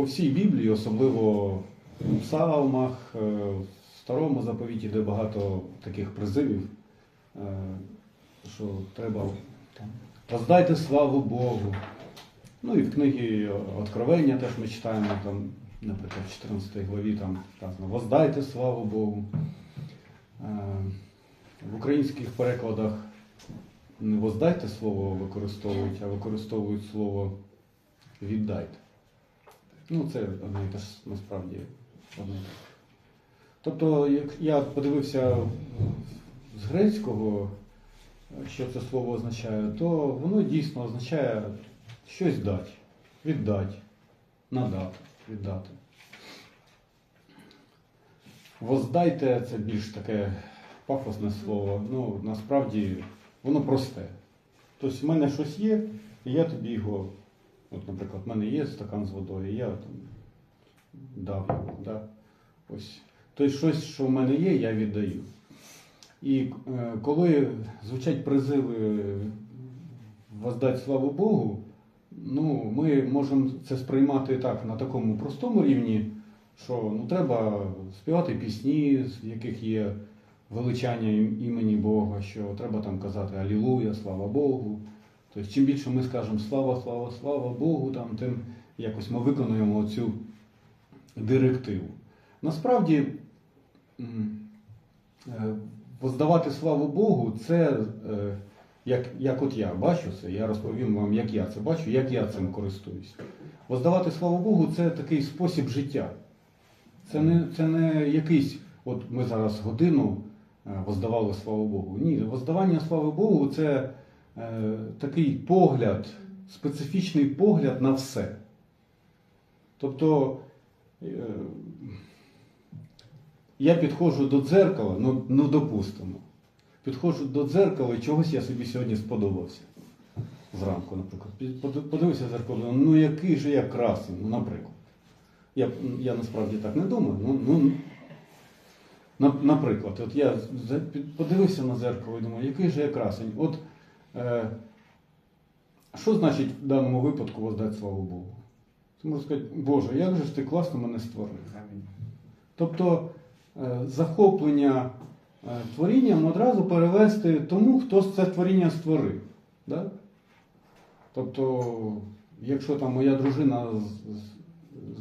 по всій Біблії, особливо в Псалмах, е, в Старому заповіті, де багато таких призивів, е, що треба там, воздайте славу Богу. Ну і в книгі Откровення теж ми читаємо, там, наприклад, в 14 главі там сказано Воздайте славу Богу. Е, В українських перекладах не воздайте слово використовують, а використовують слово віддайте. Ну, це одне і те ж насправді ж. Тобто, як я подивився з грецького, що це слово означає, то воно дійсно означає щось дати, віддати, надати, віддати. Воздайте це більш таке пафосне слово. Ну, насправді воно просте. Тобто в мене щось є, і я тобі його, от, наприклад, в мене є стакан з водою, я там дав його. Да? Ось. Тобто щось, що в мене є, я віддаю. І е, коли звучать призиви воздати славу Богу, ну, ми можемо це сприймати так на такому простому рівні, що ну, треба співати пісні, з яких є величання імені Бога, що треба там казати Алілуя, слава Богу. Тобто, чим більше ми скажемо слава, слава, слава Богу, там, тим якось ми виконуємо цю директиву. Насправді, е, воздавати славу Богу, це е, як, як от я бачу це, я розповім вам, як я це бачу, як я цим користуюсь. Воздавати славу Богу це такий спосіб життя. Це не, це не якийсь, от ми зараз годину е, воздавали славу Богу. Ні, воздавання слави Богу це такий погляд, специфічний погляд на все. Тобто е, я підходжу до дзеркала, ну, ну допустимо, підходжу до дзеркала і чогось я собі сьогодні сподобався. Зранку, наприклад. Подивився в зеркало, ну який же я красень, ну, наприклад. Я, я насправді так не думаю. Ну, ну, на- наприклад, от я подивився на зеркало і думаю, який же я красень. От е, що значить в даному випадку воздати славу Богу? Ти можеш сказати, Боже, як же ж ти класно мене створив. Тобто е, захоплення е, творінням одразу перевести тому, хто це творіння створив. Да? Тобто, якщо там моя дружина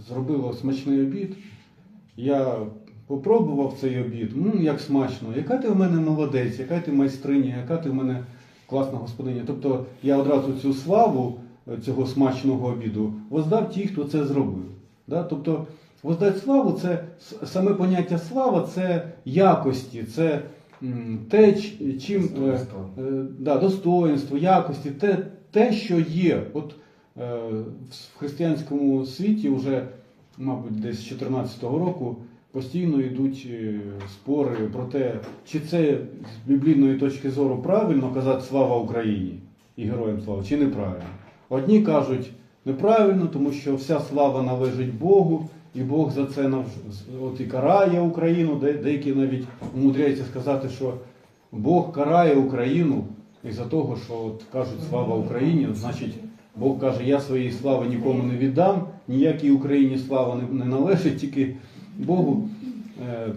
зробила смачний обід, я попробував цей обід, м, як смачно, яка ти в мене молодець, яка ти майстриня, яка ти в мене класна господиня. Тобто я одразу цю славу е, цього смачного обіду воздав ті, хто це зробив. Да? Тобто воздати славу це саме поняття слава це якості, це те, чим е, Достоинство. е, да, достоинство, якості, те, те, що є. От в християнському світі вже, мабуть, десь з 14-го року постійно йдуть е, спори про те, чи це з біблійної точки зору правильно казати слава Україні і героям слава, чи неправильно. Одні кажуть неправильно, тому що вся слава належить Богу, і Бог за це нав... от і карає Україну. Де- Деякі навіть умудряються сказати, що Бог карає Україну із-за того, що от кажуть слава Україні, значить Бог каже, я своєї слави нікому не віддам, ніякій Україні слава не належить, тільки Богу. Е,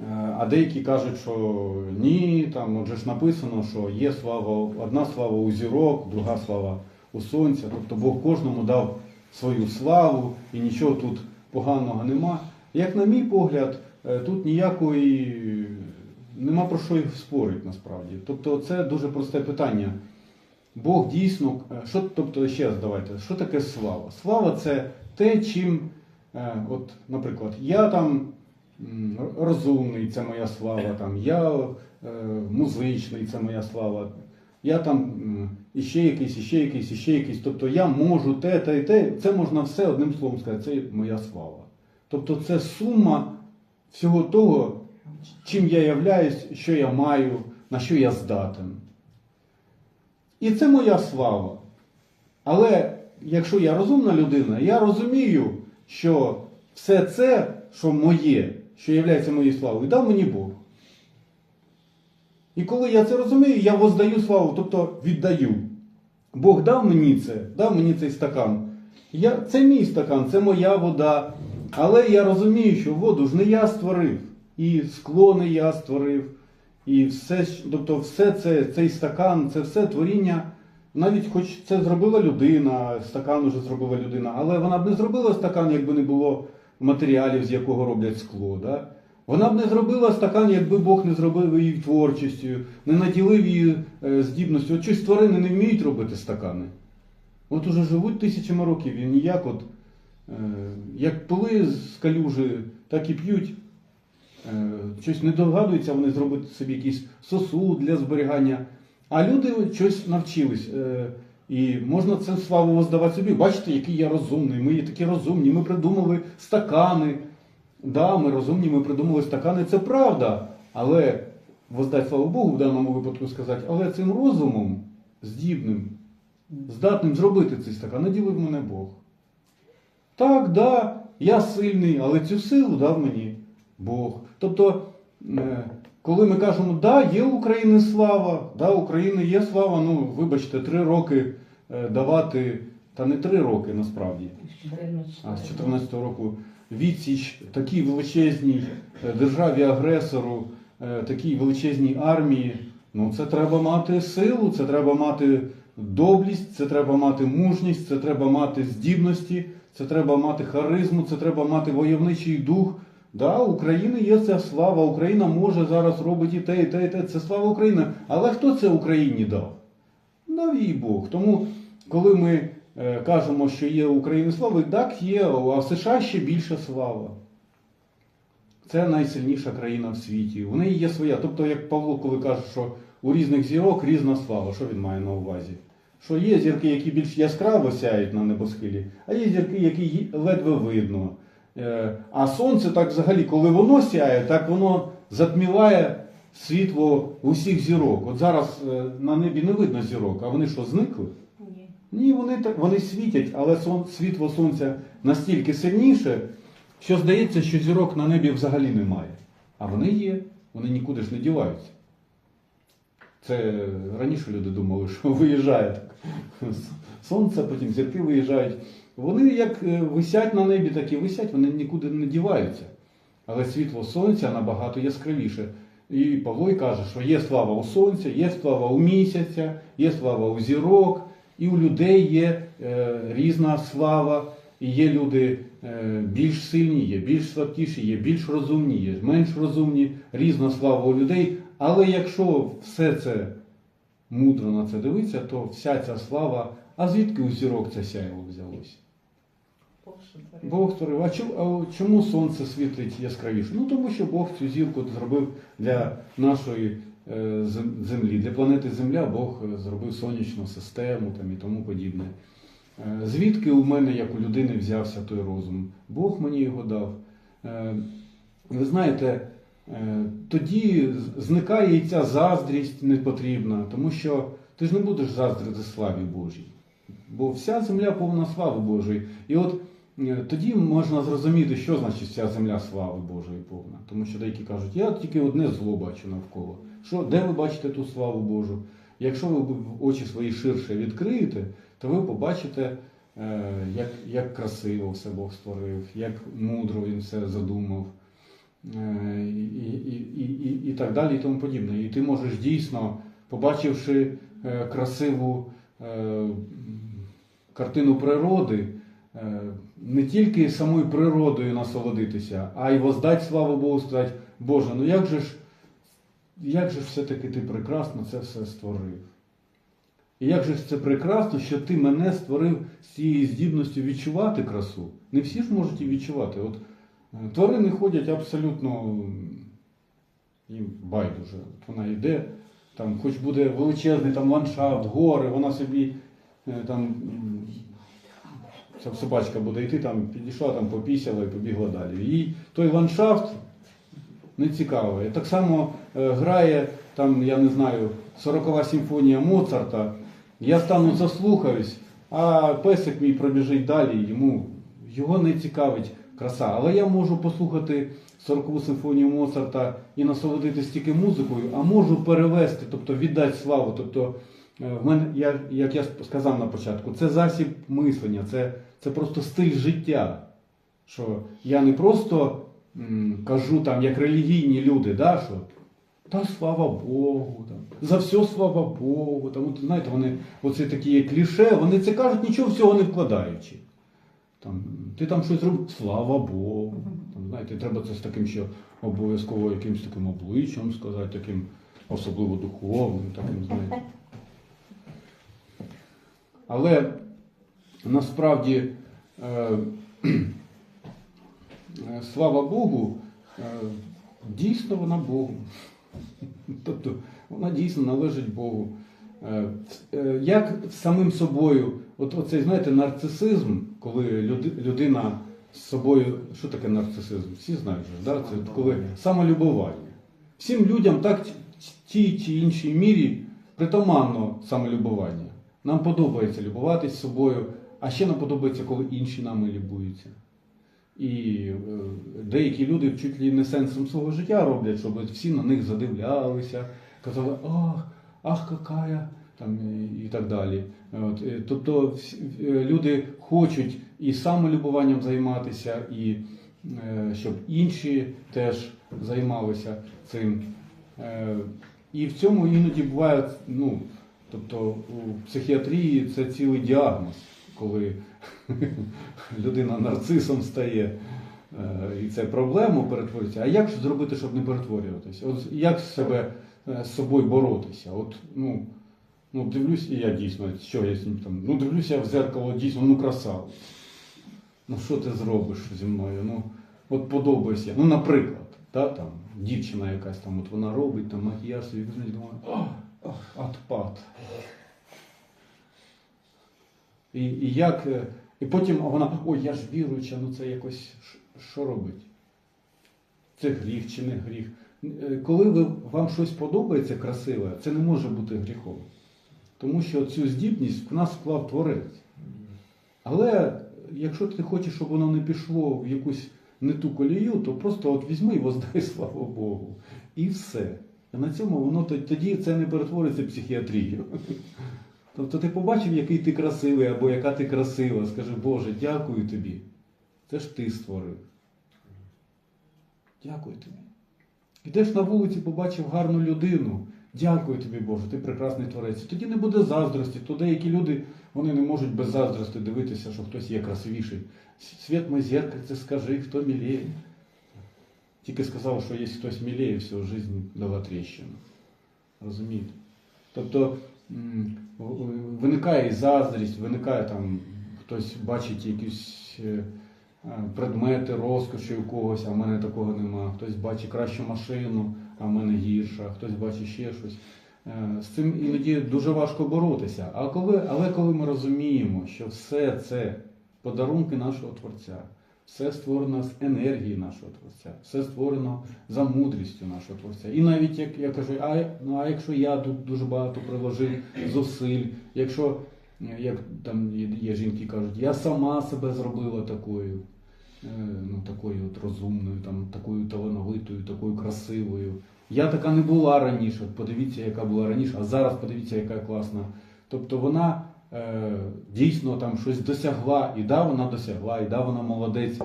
е, А деякі кажуть, що ні, там отже ж написано, що є слава, одна слава у зірок, друга слава у сонця. Тобто Бог кожному дав свою славу і нічого тут поганого нема. Як на мій погляд, е, тут ніякої нема про що їх спорити насправді. Тобто це дуже просте питання. Бог дійсно, що, тобто ще раз давайте, що таке слава? Слава це те, чим, от, наприклад, я там розумний, це моя слава, там, я е, музичний, це моя слава, я там іще якийсь, іще якийсь, іще якийсь. Тобто я можу те, те і те. Це можна все одним словом сказати, це моя слава. Тобто це сума всього того, чим я являюсь, що я маю, на що я здатен. І це моя слава. Але якщо я розумна людина, я розумію, що все це, що моє, що є моєю славою, дав мені Бог. І коли я це розумію, я воздаю славу, тобто віддаю. Бог дав мені це, дав мені цей стакан. Я, це мій стакан, це моя вода. Але я розумію, що воду ж не я створив. І скло не я створив. І все, тобто все це, цей стакан, це все творіння. Навіть хоч це зробила людина, стакан уже зробила людина, але вона б не зробила стакан, якби не було матеріалів, з якого роблять скло. Да? Вона б не зробила стакан, якби Бог не зробив її творчістю, не наділив її е, здібністю. От щось тварини не вміють робити стакани. От уже живуть тисячами років і ніяк от, е, як пили з калюжі, так і п'ють. Е, щось не догадуються вони зробити собі якийсь сосуд для зберігання. А люди щось навчились. Е, і можна це славу воздавати собі. Бачите, який я розумний. Ми є такі розумні. Ми придумали стакани. Да, ми розумні, ми придумали стакани, це правда. Але воздать славу Богу в даному випадку сказати, але цим розумом здібним, здатним зробити цей стакан, наділив мене Бог. Так, да, я сильний, але цю силу дав мені Бог. Тобто, е, коли ми кажемо, да, є у України слава, да, України є слава, ну, вибачте, три роки е, давати, та не три роки насправді, а з 14 року відсіч такій величезній е, державі-агресору, е, такій величезній армії. Ну, це треба мати силу, це треба мати доблість, це треба мати мужність, це треба мати здібності, це треба мати харизму, це треба мати войовничий дух. Да, України є ця слава, Україна може зараз робити і те, і те, і те. Це слава України. Але хто це Україні дав? Дав їй Бог. Тому, коли ми е, кажемо, що є у України слава, так є, а в США ще більша слава. Це найсильніша країна в світі. У неї є своя. Тобто, як Павло, коли каже, що у різних зірок різна слава, що він має на увазі? Що є зірки, які більш яскраво сяють на небосхилі, а є зірки, які ледве видно. Е, А сонце так взагалі, коли воно сяє, так воно затміває світло усіх зірок. От зараз е, на небі не видно зірок, а вони що, зникли? Ні. Ні, вони вони світять, але сон, світло сонця настільки сильніше, що здається, що зірок на небі взагалі немає. А вони є, вони нікуди ж не діваються. Це раніше люди думали, що виїжджає. Сонце, потім зірки виїжджають. Вони як е, висять на небі, так і висять, вони нікуди не діваються. Але світло сонця набагато яскравіше. І Павло й каже, що є слава у сонця, є слава у місяця, є слава у зірок, і у людей є е, різна слава, і є люди е, більш сильні, є більш слабкіші, є більш розумні, є менш розумні, різна слава у людей. Але якщо все це мудро на це дивитися, то вся ця слава, а звідки у зірок це сяйво взялося? Бог створив. А чому, а чому сонце світить яскравіше? Ну тому що Бог цю зірку зробив для нашої е, землі, для планети Земля Бог е, зробив сонячну систему там, і тому подібне. Е, Звідки у мене, як у людини, взявся той розум? Бог мені його дав. Е, Ви знаєте, тоді зникає і ця заздрість непотрібна, тому що ти ж не будеш заздрити славі Божій. Бо вся земля повна слави Божої. І от е, тоді можна зрозуміти, що значить вся земля слави Божої повна. Тому що деякі кажуть, я тільки одне зло бачу навколо. Що, де ви бачите ту славу Божу? Якщо ви очі свої ширше відкриєте, то ви побачите, е, як, як красиво все Бог створив, як мудро він все задумав. Е, І, і, і, і, і так далі, і тому подібне. І ти можеш дійсно, побачивши е, красиву е, картину природи, не тільки самою природою насолодитися, а й воздать славу Богу, сказати, Боже, ну як же ж, як же все-таки ти прекрасно це все створив? І як же ж це прекрасно, що ти мене створив з цією здібністю відчувати красу. Не всі ж можуть її відчувати. От тварини ходять абсолютно їм байдуже. Вона йде, там, хоч буде величезний там ландшафт, гори, вона собі е, там собачка буде йти, там підійшла, там попісяла і побігла далі. Їй той ландшафт не цікавий. Так само е, грає там, я не знаю, 40 симфонія Моцарта. Я стану заслухаюсь, а песик мій пробіжить далі, йому його не цікавить краса. Але я можу послухати 40 симфонію Моцарта і насолодитись тільки музикою, а можу перевести, тобто віддати славу. Тобто, е, в мене, я, як я сказав на початку, це засіб мислення, це, це просто стиль життя. Що я не просто м, кажу там, як релігійні люди, да, що та слава Богу, там, за все слава Богу. Там, от, знаєте, вони оце такі кліше, вони це кажуть, нічого всього не вкладаючи. Там, ти там щось робив, слава Богу. Там, знаєте, треба це з таким ще обов'язково якимось таким обличчям сказати, таким особливо духовним, таким, знаєте. Але насправді, е, е, слава Богу, е, дійсно вона Богу. Тобто вона дійсно належить Богу. Е, е, Як самим собою, от оцей, знаєте, нарцисизм, коли людина з собою, що таке нарцисизм? Всі знають, же, да? це коли самолюбування. Всім людям так т- тій чи іншій мірі притаманно самолюбування. Нам подобається любуватись собою, а ще нам подобається, коли інші нами любуються. І е, деякі люди чуть ли не сенсом свого життя роблять, щоб всі на них задивлялися, казали, ах, ах, какая, там, і, так далі. От, е, тобто е, люди хочуть і самолюбуванням займатися, і е, щоб інші теж займалися цим. Е, І в цьому іноді буває, ну, тобто у психіатрії це цілий діагноз, коли людина нарцисом стає, е, і це проблему перетворюється. А як зробити, щоб не перетворюватися? От як себе з собою боротися? От, ну, ну дивлюсь, і я дійсно, що я там, ну дивлюся в зеркало, дійсно, ну красавець. Ну що ти зробиш зі мною? Ну, от подобається. Ну, наприклад, та, там, дівчина якась там, от вона робить там макіяж, і думає, о, о, отпад. І, і як. е, І потім вона, ой, я ж віруюча, ну це якось що робить? Це гріх чи не гріх? Е, Коли ви, вам щось подобається красиве, це не може бути гріхом. Тому що цю здібність в нас вклав творець. Але якщо ти хочеш, щоб воно не пішло в якусь не ту колію, то просто от візьми і воздай слава Богу. І все. І на цьому воно тоді це не перетвориться в психіатрію. Тобто ти побачив, який ти красивий або яка ти красива, скажи, Боже, дякую тобі. Це ж ти створив. Дякую тобі. Ідеш на вулиці, побачив гарну людину. Дякую тобі, Боже, ти прекрасний творець. Тоді не буде заздрості. То деякі люди вони не можуть без заздрості дивитися, що хтось є красивіший. Світ мой зеркальце, скажи, хто міліє. Тільки сказав, що є хтось міліє, все, життя дала тріщину. Розумієте? Тобто виникає і заздрість, виникає там, хтось бачить якісь е, е, предмети розкоші у когось, а в мене такого нема. Хтось бачить кращу машину, а в мене гірша, хтось бачить ще щось. Е, З цим іноді дуже важко боротися. А коли, але коли ми розуміємо, що все це подарунки нашого Творця, все створено з енергії нашого Творця, все створено за мудрістю нашого Творця. І навіть як я кажу, а, ну, а якщо я тут дуже багато приложив зусиль, якщо як там є, є жінки кажуть, я сама себе зробила такою, е, ну такою от розумною, там такою талановитою, такою красивою. Я така не була раніше. Подивіться, яка була раніше, а зараз подивіться, яка класна. Тобто вона е, дійсно там щось досягла, і да, вона досягла, і да, вона молодець.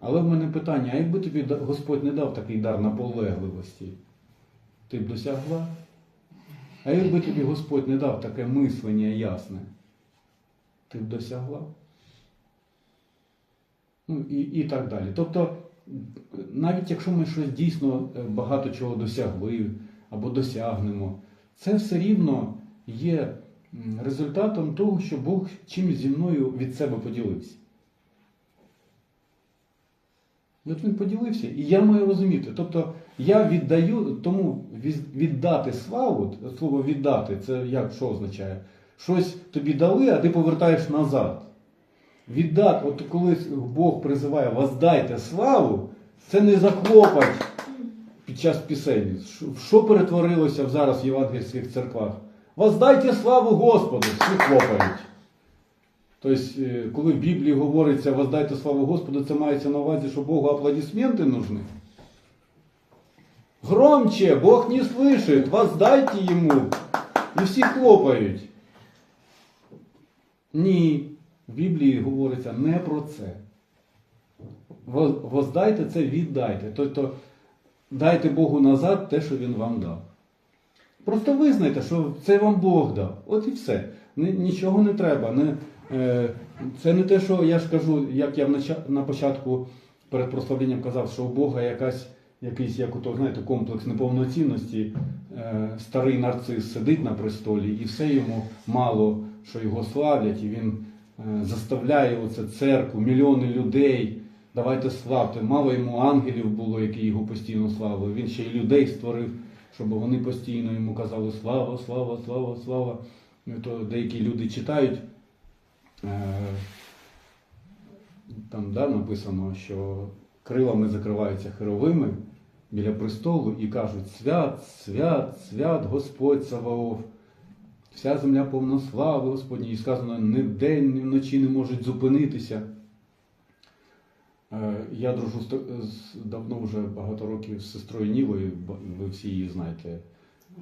Але в мене питання: а якби тобі Господь не дав такий дар наполегливості, ти б досягла? А якби тобі Господь не дав таке мислення ясне, ти б досягла? Ну і, і так далі. Тобто, навіть якщо ми щось дійсно е, багато чого досягли або досягнемо, це все рівно є результатом того, що Бог чимось зі мною від себе поділився. І от він поділився, і я маю розуміти. Тобто я віддаю, тому віддати славу, слово віддати, це як що означає? Щось тобі дали, а ти повертаєш назад. Віддати, от коли Бог призиває воздайте славу, це не захлопать під час пісень. Що- перетворилося зараз в євангельських церквах? Воздайте славу Господу, всі хлопають. Тобто, коли в Біблії говориться воздайте славу Господу, це мається на увазі, що Богу аплодисменти нужны. Громче, Бог не слышит, воздайте йому. І всі хлопають. Ні. В Біблії говориться не про це. Воздайте це, віддайте. Тобто дайте Богу назад те, що Він вам дав. Просто визнайте, що це вам Бог дав. От і все. Нічого не треба. Е, це не те, що я ж кажу, як я на початку перед прославленням казав, що у Бога якась, якийсь, як ото, знаєте, комплекс неповноцінності. Е, старий нарцис сидить на престолі, і все йому мало, що його славлять, і він заставляє оце церкву, мільйони людей. Давайте славте. Мало йому ангелів було, які його постійно славили. Він ще й людей створив, щоб вони постійно йому казали слава, слава, слава, слава. То деякі люди читають. е, Там да, написано, що крилами закриваються херовими біля престолу і кажуть: Свят, свят, свят Господь Саваоф. Вся земля повна слави Господній. І сказано, ні вдень, ні вночі не можуть зупинитися. Е, Я дружу давно вже багато років з сестрою Нілою, ви всі її знаєте.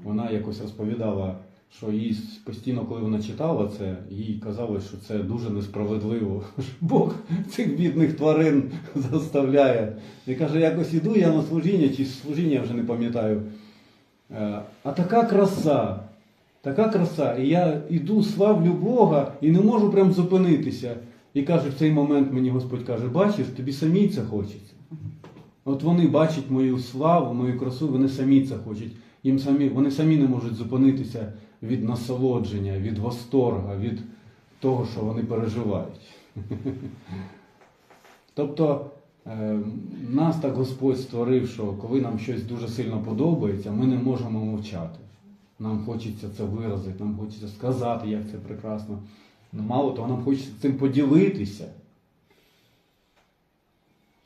Вона якось розповідала, що їй постійно, коли вона читала це, їй казали, що це дуже несправедливо. що Бог цих бідних тварин заставляє. І каже, якось іду я на служіння, чи служіння вже не пам'ятаю. Е, А така краса, така краса. І я іду, славлю Бога і не можу прям зупинитися. І каже, в цей момент мені Господь каже, бачиш, тобі самі це хочеться. От вони бачать мою славу, мою красу, вони самі це хочуть. Їм самі, вони самі не можуть зупинитися від насолодження, від восторга, від того, що вони переживають. Тобто е, нас так Господь створив, що коли нам щось дуже сильно подобається, ми не можемо мовчати. Нам хочеться це виразити, нам хочеться сказати, як це прекрасно. Ну, мало того, нам хочеться цим поділитися.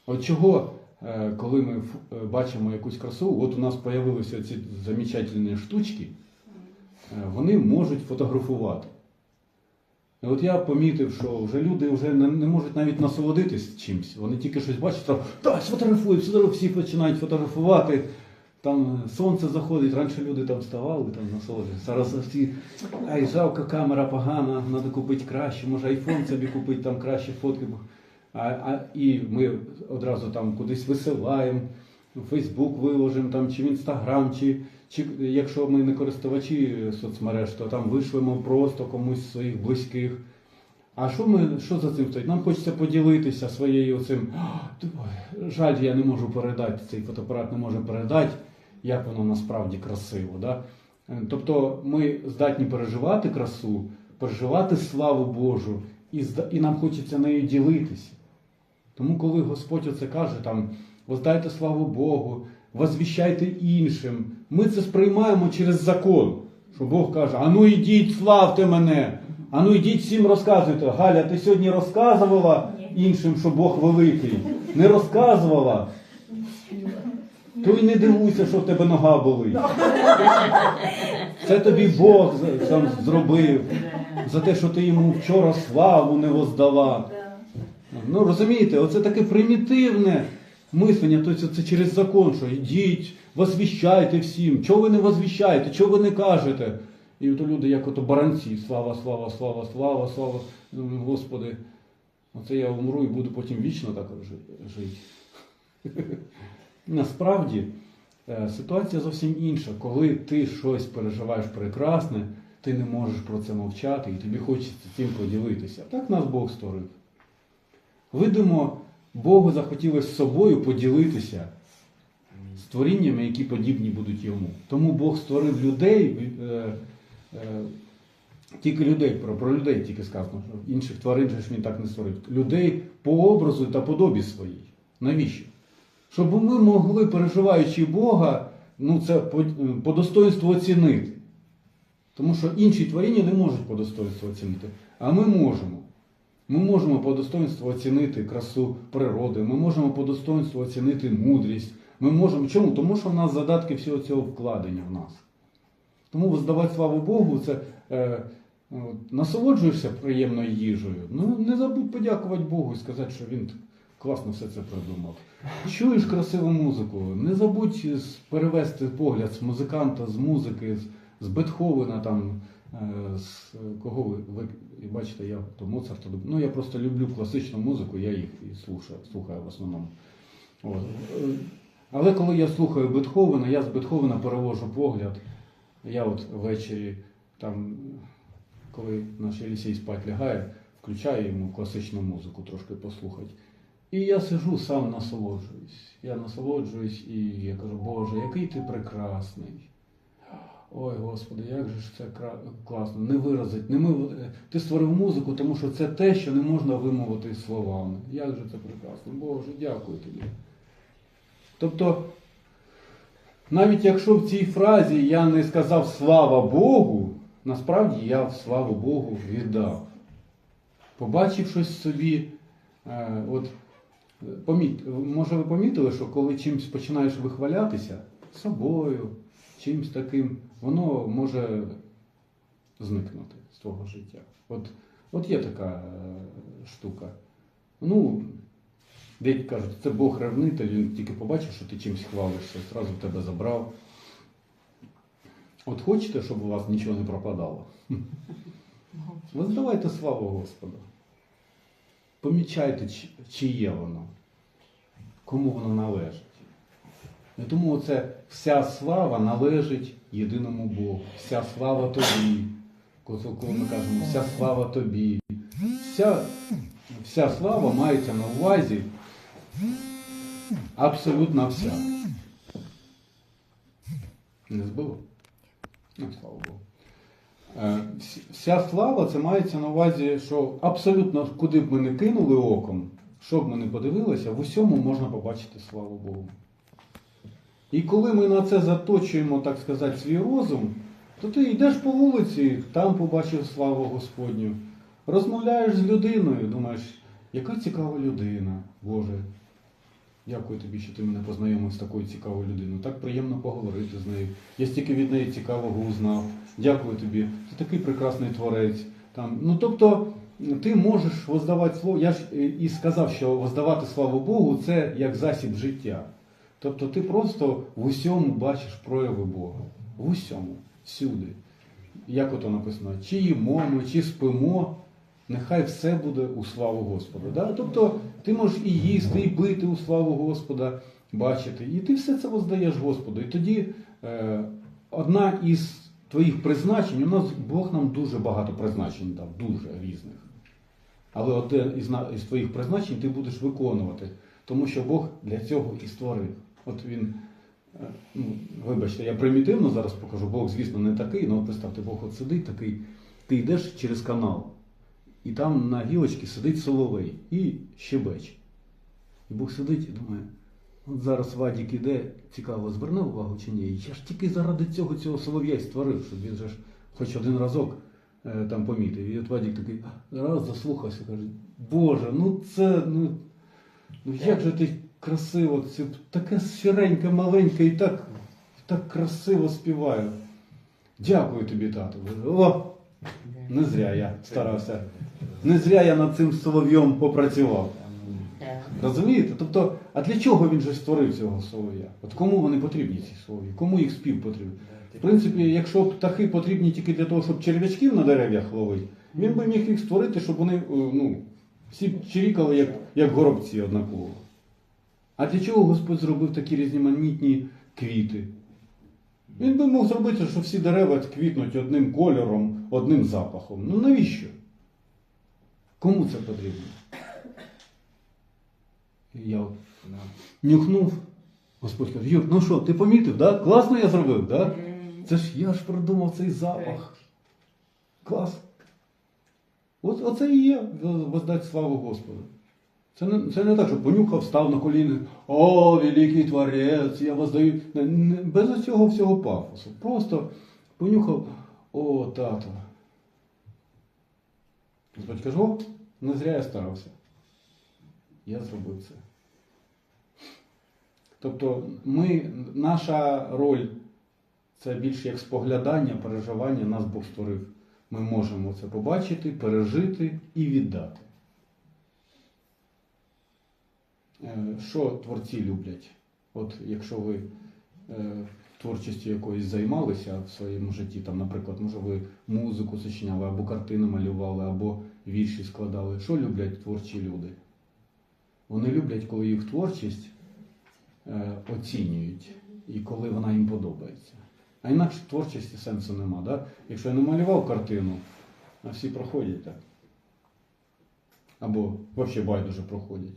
От чого, е, коли ми е, бачимо якусь красу, от у нас з'явилися ці замечательні штучки, е, вони можуть фотографувати. І от я помітив, що вже люди вже не, можуть навіть насолодитись чимось. Вони тільки щось бачать, так, сфотографують, всі починають фотографувати. Там сонце заходить, раніше люди там вставали, там насолоджувалися. Зараз всі, ай, жалко, камера погана, треба купити краще, може айфон собі купити, там краще фотки. А, а, і ми одразу там кудись висилаємо, Фейсбук виложимо, там, чи в Інстаграм, чи, чи якщо ми не користувачі соцмереж, то там вишлемо просто комусь своїх близьких. А що ми, що за цим стоїть? Нам хочеться поділитися своєю цим. Жаль, я не можу передати, цей фотоапарат не може передати, як воно насправді красиво. Да? Е, Тобто ми здатні переживати красу, переживати славу Божу, і, і нам хочеться нею ділитися. Тому, коли Господь оце каже, там, воздайте славу Богу, возвіщайте іншим, ми це сприймаємо через закон. Що Бог каже, а ну йдіть, славте мене, а ну йдіть всім розказуйте. Галя, ти сьогодні розказувала іншим, що Бог великий. Не розказувала. То й не дивуйся, що в тебе нога болить. Це тобі Бог сам зробив за те, що ти йому вчора славу не воздала. Ну розумієте, оце таке примітивне мислення, тобто це через закон, що йдіть, возвіщайте всім. Чого ви не возвіщаєте, чого ви не кажете? І от люди, як ото баранці, слава, слава, слава, слава, слава. Господи, оце я умру і буду потім вічно так жити. Насправді е, ситуація зовсім інша. Коли ти щось переживаєш прекрасне, ти не можеш про це мовчати, і тобі хочеться цим поділитися. Так нас Бог створив. Видимо, Богу захотілося з собою поділитися з творіннями, які подібні будуть йому. Тому Бог створив людей, е, е, тільки людей, про, про людей тільки сказано, інших тварин ж він так не створив. Людей по образу та подобі своїй. Навіщо? Щоб ми могли, переживаючи Бога, ну це по, по достоинству оцінити. Тому що інші творіння не можуть по достоинству оцінити, а ми можемо. Ми можемо по достоинству оцінити красу природи, ми можемо по достоинству оцінити мудрість. Ми можемо. Чому? Тому що в нас задатки всього цього вкладення в нас. Тому воздавати славу Богу, це е, насолоджуєшся приємною їжею. Ну не забудь подякувати Богу і сказати, що він класно все це придумав. Чуєш красиву музику, не забудь перевести погляд з музиканта, з музики, з, з Бетховена там Е, З кого ви, ви бачите, я то Моцарта, ну я просто люблю класичну музику, я їх і слухаю, слухаю в основному. От. Але коли я слухаю Бетховена, я з Бетховена перевожу погляд. Я от ввечері, там, коли наш Єлісій спать лягає, включаю йому класичну музику трошки послухати. І я сижу, сам насолоджуюсь. Я насолоджуюсь і я кажу, Боже, який ти прекрасний. Ой, Господи, як же ж це класно, не виразить, не ми... Ти створив музику, тому що це те, що не можна вимовити словами. Як же це прекрасно. Боже, дякую тобі. Тобто, навіть якщо в цій фразі я не сказав слава Богу, насправді я славу Богу віддав. Побачив щось собі, е, от, е, може ви помітили, що коли чимось починаєш вихвалятися собою, чимось таким, воно може зникнути з твого життя. От, от є така е, штука. Ну, деякі кажуть, це Бог ревнитель, він тільки побачив, що ти чимось хвалишся, одразу тебе забрав. От хочете, щоб у вас нічого не пропадало? Воздавайте славу Господу. Помічайте, чи- чиє воно, кому воно належить. І тому це вся слава належить єдиному Богу. Вся слава тобі. Коли ми кажемо, вся слава тобі. Вся, вся слава мається на увазі абсолютно вся. Не збило? Ну, слава Богу. Е, Вся слава це мається на увазі, що абсолютно куди б ми не кинули оком, що б ми не подивилися, в усьому можна побачити славу Богу. І коли ми на це заточуємо, так сказати, свій розум, то ти йдеш по вулиці, там побачив славу Господню. Розмовляєш з людиною, думаєш, яка цікава людина, Боже. Дякую тобі, що ти мене познайомив з такою цікавою людиною. Так приємно поговорити з нею. Я стільки від неї цікавого узнав. Дякую тобі. Ти такий прекрасний творець. Там, ну тобто, ти можеш воздавати слово. Я ж е, і сказав, що воздавати славу Богу це як засіб життя. Тобто ти просто в усьому бачиш прояви Бога. В усьому, всюди. Як ото написано, чи їмо ми, чи спимо, нехай все буде у славу Господа. Да? Тобто ти можеш і їсти, і пити у славу Господа, бачити. І ти все це воздаєш Господу. І тоді е, одна із твоїх призначень, у нас Бог нам дуже багато призначень дав, дуже різних. Але одне із, із твоїх призначень ти будеш виконувати, тому що Бог для цього і створив. От він, е, ну, вибачте, я примітивно зараз покажу, Бог, звісно, не такий, але представте, Бог от сидить такий, ти йдеш через канал, і там на гілочці сидить соловей і щебече. І Бог сидить і думає, от зараз Вадік іде, цікаво, зверне увагу чи ні. Я ж тільки заради цього цього солов'я створив, щоб він же ж хоч один разок е, там помітив. І от Вадік такий раз заслухався, каже, Боже, ну це, ну, ну як же ти красиво, це таке сіреньке, маленьке і так, так красиво співаю. Дякую тобі, тату. О, не зря я старався. Не зря я над цим солов'єм попрацював. Розумієте? Тобто, а для чого він же створив цього солов'я? От кому вони потрібні, ці солов'ї? Кому їх спів потрібен? В принципі, якщо птахи потрібні тільки для того, щоб черв'ячків на дерев'ях ловити, він би міг їх створити, щоб вони е, ну, всі чирікали, як, як горобці однаково. А для чого Господь зробив такі різноманітні квіти? Він би мог зробити, що всі дерева квітнуть одним кольором, одним запахом. Ну навіщо? Кому це потрібно? Я от нюхнув. Господь каже, Юр, ну що, ти помітив, да? Класно я зробив, да? Це ж я ж придумав цей запах. Клас. От, оце і є воздати славу Господу. Це не, це не так, що понюхав, став на коліни. О, великий творець, я воздаю. Не- не- Без цього всього пафосу. Просто понюхав, о, тато. Господь каже, о, не зря я старався. Я зробив це. Тобто ми, наша роль це більше як споглядання, переживання, нас Бог створив. Ми можемо це побачити, пережити і віддати. Е, Що творці люблять? От якщо ви е, творчістю якоюсь займалися в своєму житті, там, наприклад, може ви музику сочиняли, або картини малювали, або вірші складали. Що люблять творчі люди? Вони люблять, коли їх творчість е, оцінюють і коли вона їм подобається. А інакше творчості сенсу нема. Да? Якщо я намалював картину, а всі проходять так. Або взагалі байдуже проходять.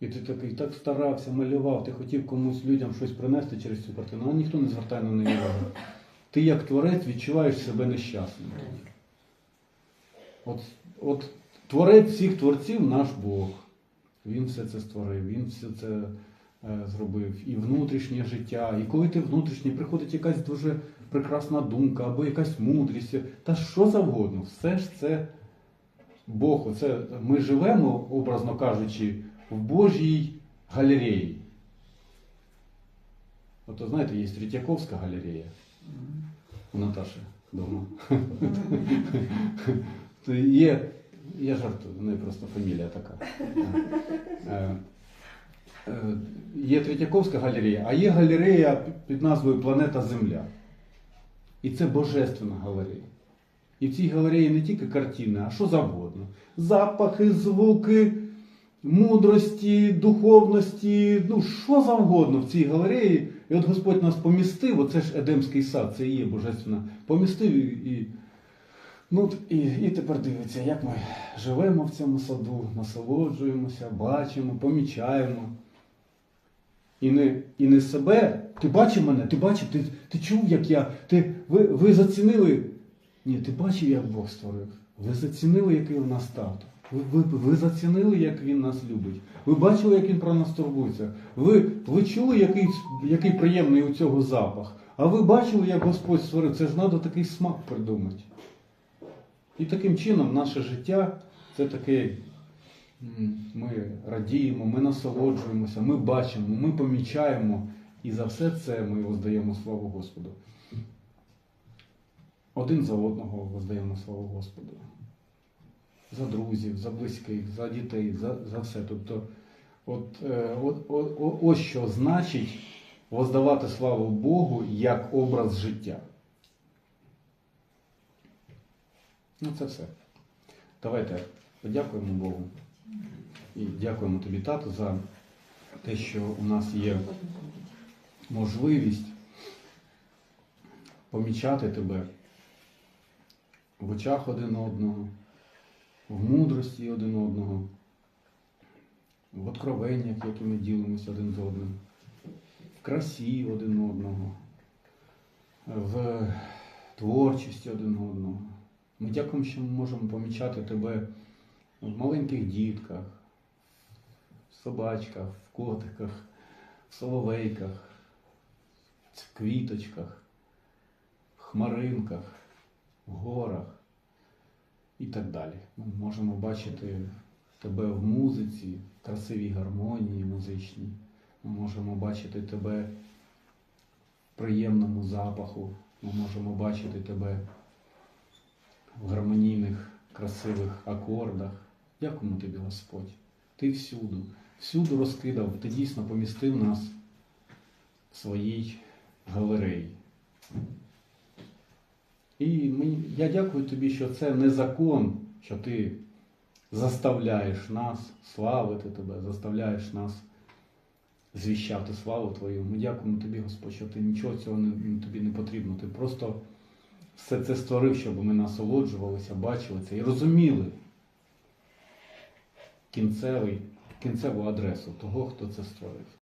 І ти такий так старався, малював, ти хотів комусь людям щось принести через цю картину, а ніхто не звертає на неї уваги. Ти як творець відчуваєш себе нещасним. От, от творець всіх творців наш Бог. Він все це створив, він все це е, зробив. І внутрішнє життя. І коли ти внутрішнє, приходить якась дуже прекрасна думка або якась мудрість, та що завгодно, все ж це Бог. Оце ми живемо, образно кажучи, в Божій галереї. От знаєте, є Третьяковська галерея у Наташі вдома. Є, я жартую, в неї просто фамілія така. Е, е, Є Третьяковська галерея, а є галерея під назвою Планета Земля. І це божественна галерея. І в цій галереї не тільки картини, а що завгодно. Запахи, звуки, мудрості, духовності, ну що завгодно в цій галереї. І от Господь нас помістив, оце ж Едемський сад, це і є божественна, помістив і, і, ну, і, і тепер дивиться, як ми живемо в цьому саду, насолоджуємося, бачимо, помічаємо. І не, і не себе. Ти бачив мене, ти бачив, ти, ти чув, як я. Ти, ви, ви зацінили. Ні, ти бачив, як Бог створив. Ви зацінили, який у нас тато. Ви, ви, ви зацінили, як він нас любить. Ви бачили, як він про нас турбується. Ви, ви чули, який, який приємний у цього запах. А ви бачили, як Господь створив. Це ж треба такий смак придумати. І таким чином наше життя це таке. Ми радіємо, ми насолоджуємося, ми бачимо, ми помічаємо. І за все це ми воздаємо славу Господу. Один за одного воздаємо славу Господу. За друзів, за близьких, за дітей, за, за все. Тобто, от, е, от, от, ось що значить воздавати славу Богу як образ життя. Ну, це все. Давайте подякуємо Богу. І дякуємо тобі, тату, за те, що у нас є можливість помічати тебе в очах один одного, в мудрості один одного, в откровеннях, які ми ділимося один з одним, в красі один одного, в творчості один одного. Ми дякуємо, що ми можемо помічати тебе в маленьких дітках, в собачках, в котиках, в соловейках, в квіточках, в хмаринках, в горах і так далі. Ми можемо бачити тебе в музиці, в красивій гармонії музичній. Ми можемо бачити тебе в приємному запаху. Ми можемо бачити тебе в гармонійних, красивих акордах. Дякуємо тобі, Господь. Ти всюди, всюди розкидав, ти дійсно помістив нас в своїй галереї. І я дякую тобі, що це не закон, що ти заставляєш нас славити тебе, заставляєш нас звіщати славу Твою. Ми дякуємо тобі, Господь, що ти нічого цього не, тобі не потрібно. Ти просто все це створив, щоб ми насолоджувалися, бачили це і розуміли кінцевий, кінцеву адресу того, хто це створив.